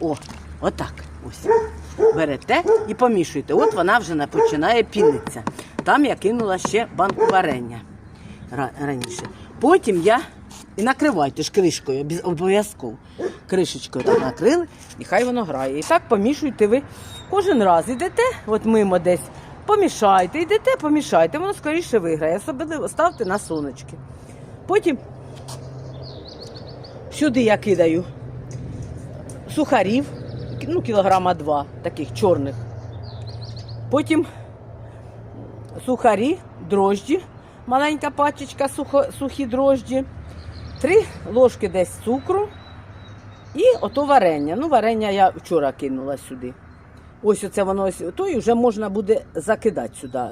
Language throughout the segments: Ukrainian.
О, отак. Ось. Берете і помішуєте. От вона вже починає пінитися. Там я кинула ще банку варення раніше. Потім я і накривайте ж кришкою, обов'язково. Кришечкою так накрили, і хай воно грає. І так помішуйте ви кожен раз. Ідете, от мимо десь, помішайте, йдете, помішайте, воно скоріше виграє. Особливо ставте на сонечки. Потім сюди я кидаю сухарів, ну, кілограма два, таких чорних. Потім сухарі, дрожджі, маленька пачечка сухо, сухі дрожджі, три ложки десь цукру і ото варення. Ну, варення я вчора кинула сюди. Ось оце воно ось то і вже можна буде закидати сюди,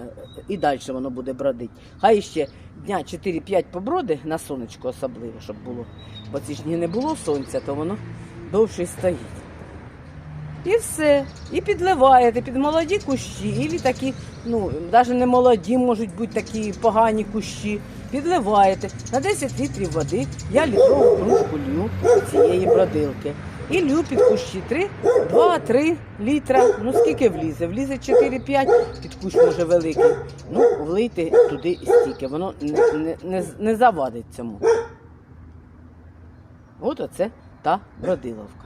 і далі воно буде бродити. Хай ще дня 4-5 поброди на сонечко особливо, щоб було. Бо ці ж дні не було сонця, то воно довше стоїть. І все. І підливаєте під молоді кущі, і такі, ну, навіть не молоді, можуть бути такі погані кущі. Підливаєте на 10 літрів води, я літрову кружку лью цієї бродилки. І лью під кущі 3, 2-3 літра. Ну скільки влізе? Влізе 4-5, під кущ може великий. Ну, влийте туди стільки, воно не, не, не, завадить цьому. От оце та бродиловка.